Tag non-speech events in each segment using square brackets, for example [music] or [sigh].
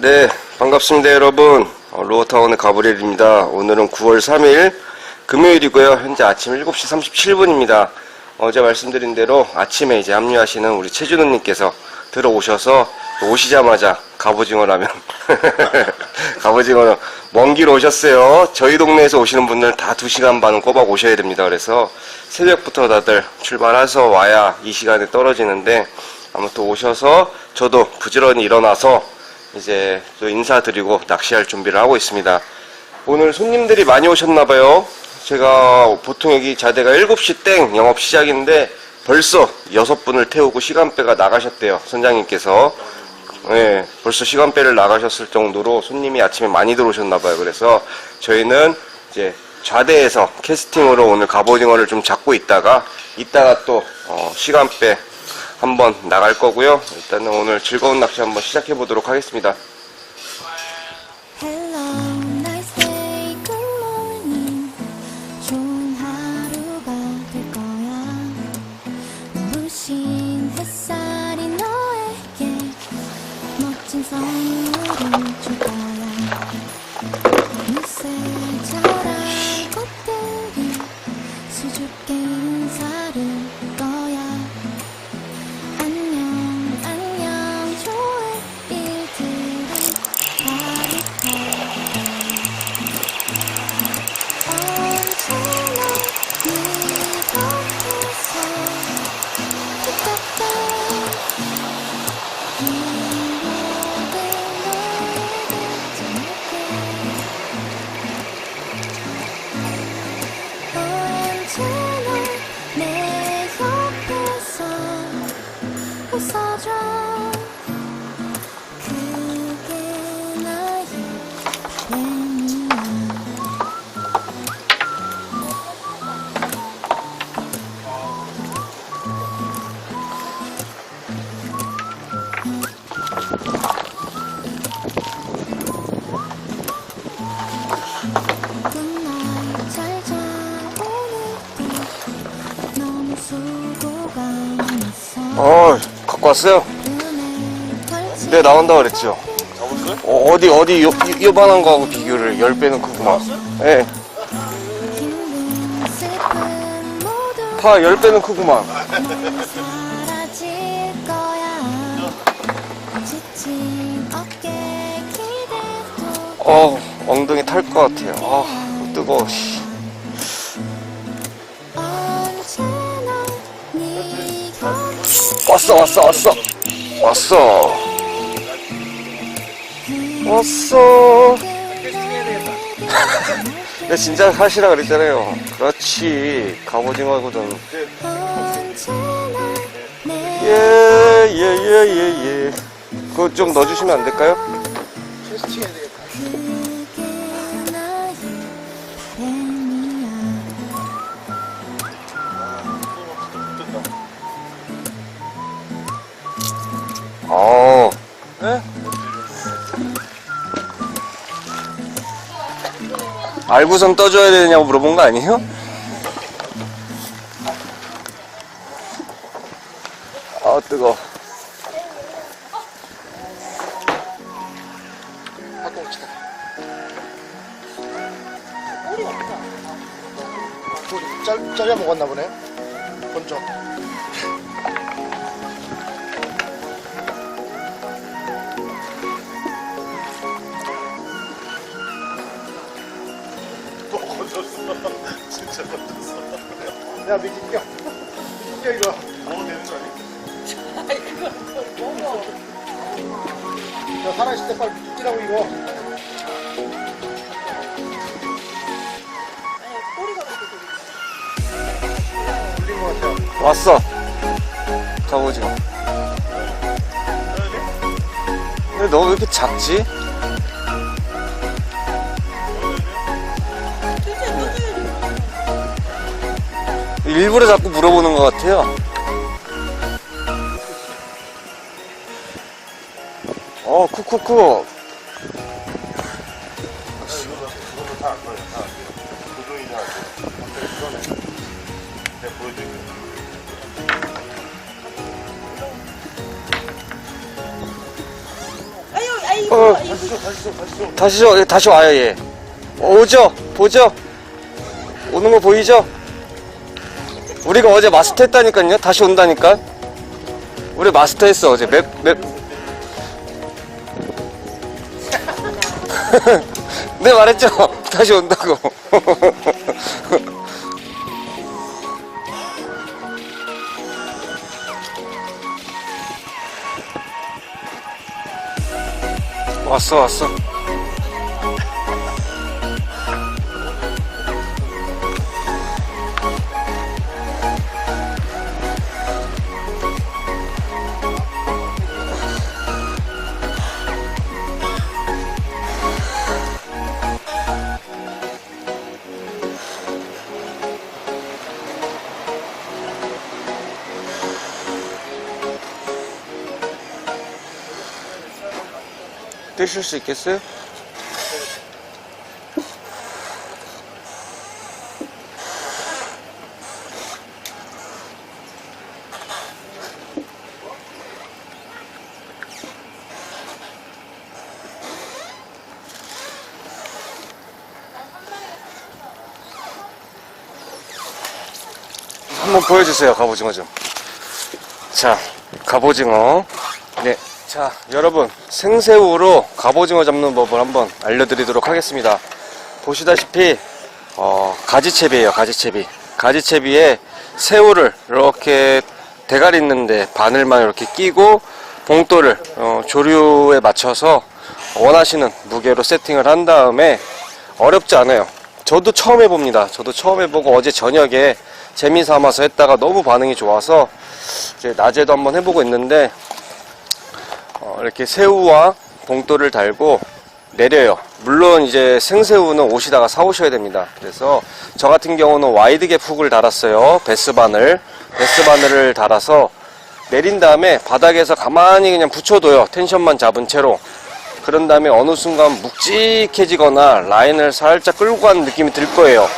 네, 반갑습니다, 여러분. 어, 로어타운의 가브리엘입니다. 오늘은 9월 3일 금요일이고요. 현재 아침 7시 37분입니다. 어제 말씀드린 대로 아침에 이제 합류하시는 우리 최준호님께서 들어오셔서 또 오시자마자 갑오징어라면 [laughs] 갑오징어는 먼 길 오셨어요. 저희 동네에서 오시는 분들 다 2시간 반은 꼬박 오셔야 됩니다. 그래서 새벽부터 다들 출발해서 와야 이 시간에 떨어지는데 아무튼 오셔서 저도 부지런히 일어나서 이제 또 인사드리고 낚시할 준비를 하고 있습니다. 오늘 손님들이 많이 오셨나봐요. 제가 보통 여기 자대가 7시 땡 영업 시작인데 벌써 6분을 태우고 시간대가 나가셨대요. 선장님께서. 예, 벌써 시간대를 나가셨을 정도로 손님이 아침에 많이 들어오셨나봐요. 그래서 저희는 이제 좌대에서 캐스팅으로 오늘 갑오징어를 좀 잡고 있다가 이따가 또 어, 시간대 한번 나갈 거고요. 일단은 오늘 즐거운 낚시 한번 시작해 보도록 하겠습니다. 어 어, 갖고 왔어요? 네, 나온다 그랬죠. 어, 어디, 어디, 요, 요만한 거하고 비교를 10배는 크구만. 예, 파 10배는 크구만. 어, 엉덩이 탈 것 같아요. 아, 뜨거워, 씨. 네 왔어, 왔어, 왔어. 왔어. 왔어. 야, 진짜 하시라 그랬잖아요. 그렇지. 갑오징어거든. 언제나 내 예, 예, 예, 예, 예. 그거 좀 넣어주시면 안 될까요? 그게 나의 바람이야 어. 알고선 떠줘야 되냐고 물어본 거 아니에요? 짤, 잘려 먹었나 보네. 먼저. [laughs] 진짜 야, 미기 뛰어. 미기 뛰어, 이거. 먹으면 되는 거 아니야? 야, 살아있을 때 빨리 미기 뛰라고, 이거. 왔어. 갑오징어. 근데 너 왜 이렇게 작지? 일부러 자꾸 물어보는 것 같아요. 어, 쿠쿠쿠. 다시 줘, 다시 줘. 다시 와요, 얘. 오죠? 보죠? 오는 거 보이죠? 우리가 어제 마스터 했다니까요? 다시 온다니까? 우리 마스터 했어, 어제. 맵, 맵. [laughs] 네, 말했죠? [laughs] 다시 온다고. [laughs] 왔어, 왔어. 뜨실 수 있겠어요? 한번 보여주세요, 갑오징어 좀. 자, 갑오징어. 네. 자, 여러분, 생새우로 갑오징어 잡는 법을 한번 알려드리도록 하겠습니다. 보시다시피, 어, 가지채비예요 가지채비. 가지채비에 새우를 이렇게 대가리 있는데 바늘만 이렇게 끼고, 봉돌을, 어, 조류에 맞춰서 원하시는 무게로 세팅을 한 다음에 어렵지 않아요. 저도 처음 해봅니다. 저도 처음 해보고 어제 저녁에 재미 삼아서 했다가 너무 반응이 좋아서 이제 낮에도 한번 해보고 있는데 어, 이렇게 새우와 봉돌을 달고 내려요. 물론 이제 생새우는 오시다가 사오셔야 됩니다. 그래서 저 같은 경우는 와이드갭 훅을 달았어요. 베스바늘. 베스바늘을 달아서 내린 다음에 바닥에서 가만히 그냥 붙여둬요. 텐션만 잡은 채로. 그런 다음에 어느 순간 묵직해지거나 라인을 살짝 끌고 가는 느낌이 들 거예요.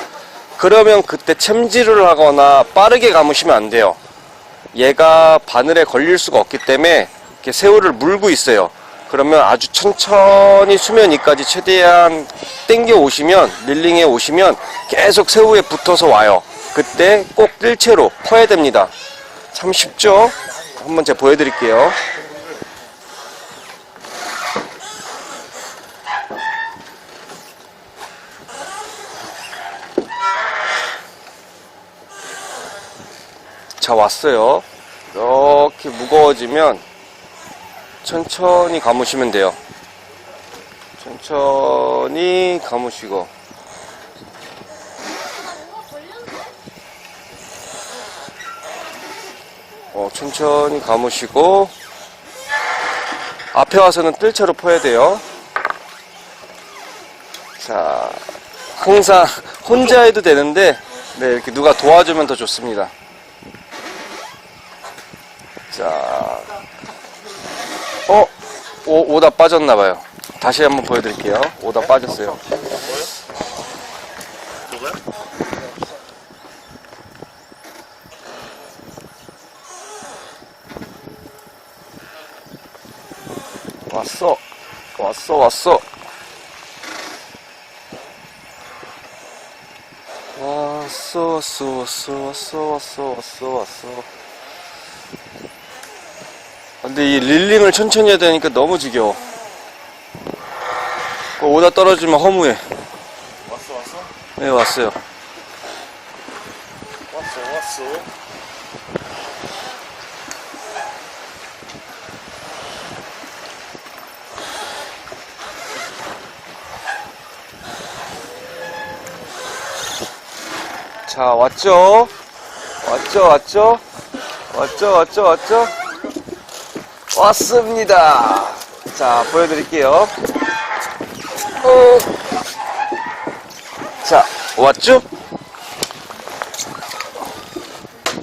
그러면 그때 챔질을 하거나 빠르게 감으시면 안 돼요. 얘가 바늘에 걸릴 수가 없기 때문에 이렇게 새우를 물고 있어요. 그러면 아주 천천히 수면 위까지 최대한 땡겨 오시면 릴링에 오시면 계속 새우에 붙어서 와요. 그때 꼭 뜰채로 퍼야 됩니다. 참 쉽죠? 한번 제가 보여드릴게요. 자 왔어요. 이렇게 무거워지면 천천히 감으시면 돼요. 천천히 감으시고 어, 천천히 감으시고 앞에 와서는 뜰채로 퍼야 돼요. 자, 항상 [laughs] 혼자 해도 되는데 네, 이렇게 누가 도와주면 더 좋습니다. 자, 어, 오, 오다 빠졌나봐요. 다시 한번 보여드릴게요. 오다 빠졌어요. 왔어. 왔어, 왔어. 왔어, 왔어, 왔어, 왔어, 왔어, 왔어, 왔어. 근데 이 릴링을 천천히 해야 되니까 너무 지겨워. 그 오다 떨어지면 허무해. 왔어, 왔어? 네, 왔어요. 왔어, 왔어. 자, 왔죠? 왔죠, 왔죠? 왔죠, 왔죠, 왔죠? 왔습니다. 자, 보여드릴게요. 어. 자, 왔죠?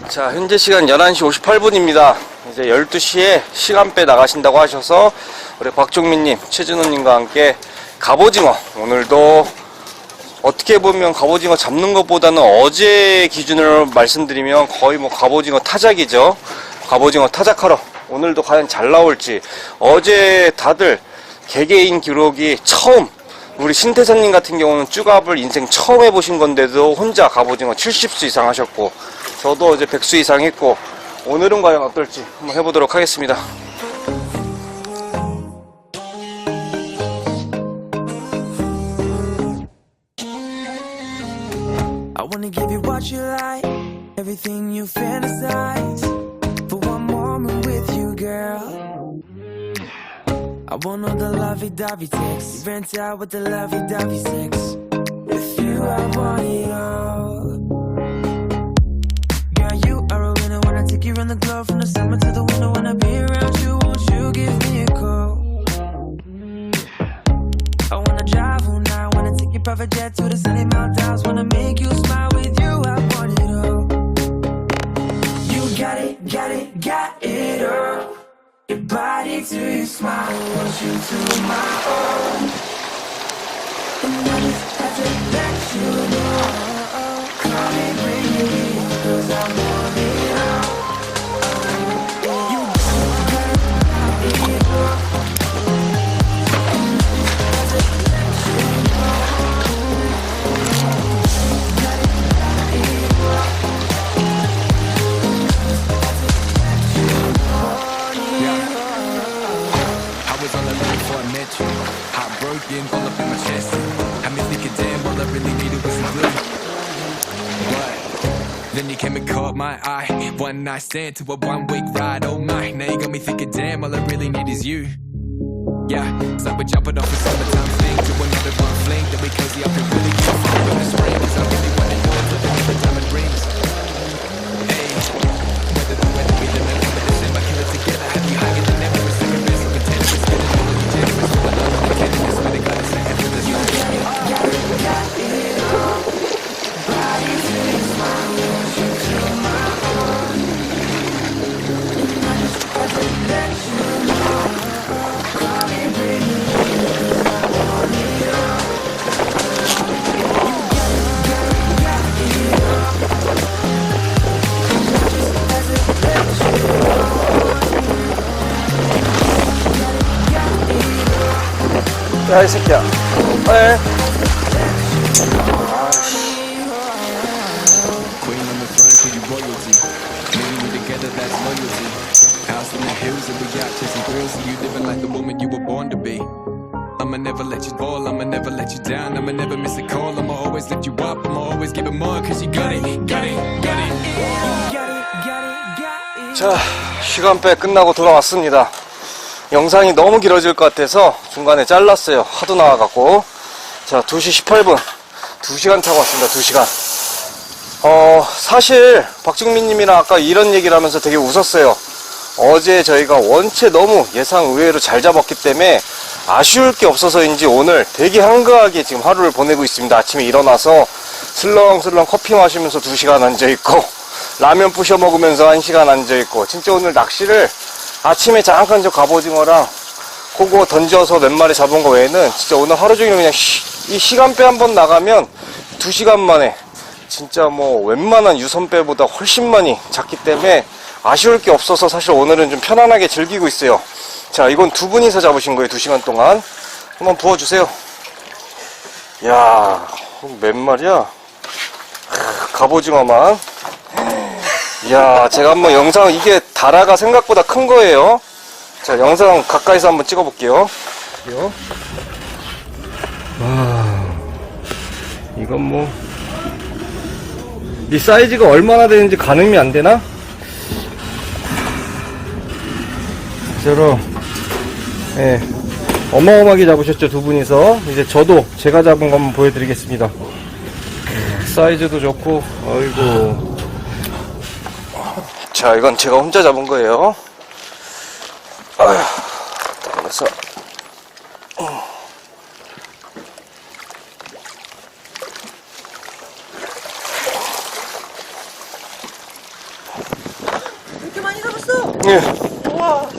자, 현재 시간 11시 58분입니다. 이제 12시에 시간배 나가신다고 하셔서 우리 곽종민님, 최진호님과 함께 갑오징어 오늘도 어떻게 보면 갑오징어 잡는 것보다는 어제 기준으로 말씀드리면 거의 뭐 갑오징어 타작이죠. 갑오징어 타작하러 오늘도 과연 잘 나올지 어제 다들 개개인 기록이 처음 우리 신태선님 같은 경우는 쭈갑을 인생 처음 해보신 건데도 혼자 갑오징어 70수 이상 하셨고 저도 이제 100수 이상 했고 오늘은 과연 어떨지 한번 해보도록 하겠습니다. I wanna give you what you like, everything you fantasize. Want all the lovey-dovey sex. You rent out with the lovey-dovey sex. With you, I want it all. Girl, you are a winner I take you around the globe from the summer to the winter. I be around you, won't you give me a call? I wanna drive all night, wanna take your private jet to the sunny mountains, to your smile, want you to my own. And I just to let you know. Bring it Heartbroken, all up in my chest. Had me thinking, damn, all I really needed was some blue. What? Then you came and caught my eye. One night stand to a one week ride. Oh my, now you got me thinking, damn, all I really need is you. Yeah, so we're jumping off a summertime thing to another one fling. Then we cozy up and really get fun in the spring. Woman you were born to be. I'ma never let you fall, I'ma never let you down, I'ma never miss a call, I'ma always lift you up, I'ma always give it more, cause you got it, got it, got it. Got it, got it, got it. 자, 시간배 끝나고 돌아왔습니다. 영상이 너무 길어질 것 같아서 중간에 잘랐어요. 하도 나와갖고. 자, 2시 18분. 2시간 타고 왔습니다. 2시간. 어, 사실, 박중민 님이랑 아까 이런 얘기를 하면서 되게 웃었어요. 어제 저희가 원체 너무 예상 의외로 잘 잡았기 때문에 아쉬울 게 없어서인지 오늘 되게 한가하게 지금 하루를 보내고 있습니다. 아침에 일어나서 슬렁슬렁 커피 마시면서 2시간 앉아있고 라면 부셔 먹으면서 1시간 앉아있고 진짜 오늘 낚시를 아침에 잠깐 저 갑오징어랑 그거 던져서 몇 마리 잡은 거 외에는 진짜 오늘 하루 종일 그냥 시- 이 시간배 한번 나가면 2시간 만에 진짜 뭐 웬만한 유선배보다 훨씬 많이 잡기 때문에 아쉬울 게 없어서 사실 오늘은 좀 편안하게 즐기고 있어요. 자, 이건 두 분이서 잡으신 거예요. 2시간 동안. 한번 부어주세요. 야, 몇 마리야? 크, 갑오징어만. 이야, 제가 한번 영상, 이게 다라가 생각보다 큰 거예요. 자, 영상 가까이서 한번 찍어 볼게요. 요. 와, 이건 뭐, 이 사이즈가 얼마나 되는지 가늠이 안 되나? 진짜로, 예, 어마어마하게 잡으셨죠, 두 분이서. 이제 저도 제가 잡은 거 한번 보여드리겠습니다. 예, 사이즈도 좋고, 아이고. 자, 이건 제가 혼자 잡은 거예요. 아휴, 그래서 이렇게 많이 잡았어? 예. 우와.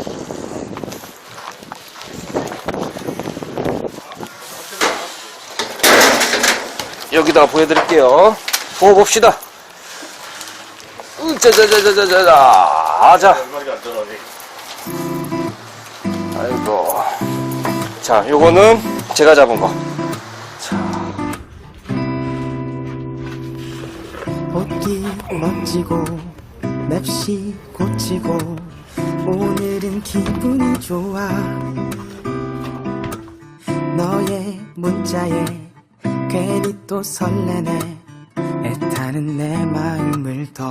여기다가 보여드릴게요. 부어봅시다. 으짜자자자자자. 아, 자. 아이고. 자, 자, 요거는 제가 잡은 거. 옷기 멋지고 맵시 고치고 오늘은 기분이 좋아 너의 문자에 괜히 또 설레네 애타는 내 마음을 더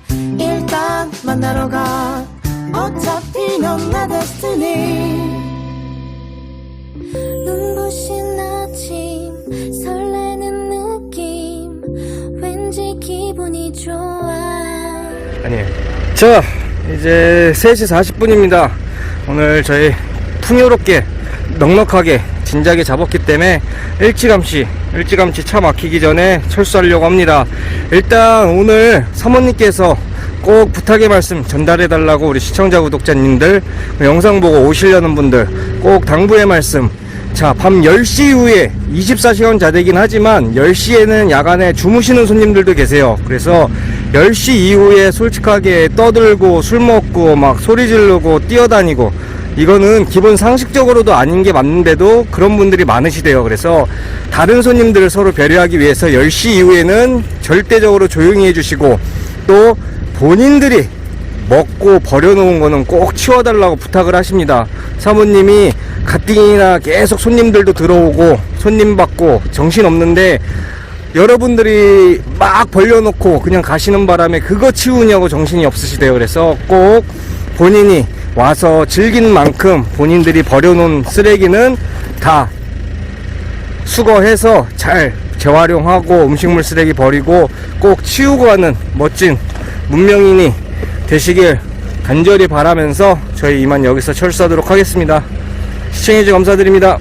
만나러 가 어차피 넌나 데스티니 눈부신 아침 설레는 느낌 왠지 기분이 좋아 아니에요. 자, 이제 3시 40분입니다. 오늘 저희 풍요롭게, 넉넉하게, 진작에 잡았기 때문에 일찌감치, 일찌감치 차 막히기 전에 철수하려고 합니다. 일단 오늘 사모님께서 꼭 부탁의 말씀 전달해 달라고 우리 시청자 구독자님들, 영상 보고 오시려는 분들 꼭 당부의 말씀 자, 밤 10시 이후에 24시간 자대긴 하지만 10시에는 야간에 주무시는 손님들도 계세요. 그래서 10시 이후에 솔직하게 떠들고 술 먹고 막 소리 지르고 뛰어다니고 이거는 기본 상식적으로도 아닌 게 맞는데도 그런 분들이 많으시대요. 그래서 다른 손님들을 서로 배려하기 위해서 10시 이후에는 절대적으로 조용히 해주시고 또 본인들이 먹고 버려놓은 거는 꼭 치워달라고 부탁을 하십니다. 사모님이 가뜩이나 계속 손님들도 들어오고 손님 받고 정신 없는데 여러분들이 막 벌려놓고 그냥 가시는 바람에 그거 치우냐고 정신이 없으시대요. 그래서 꼭 본인이 와서 즐기는 만큼 본인들이 버려놓은 쓰레기는 다 수거해서 잘 재활용하고 음식물 쓰레기 버리고 꼭 치우고 가는 멋진 문명인이 되시길 간절히 바라면서 저희 이만 여기서 철수하도록 하겠습니다. 시청해주셔서 감사드립니다.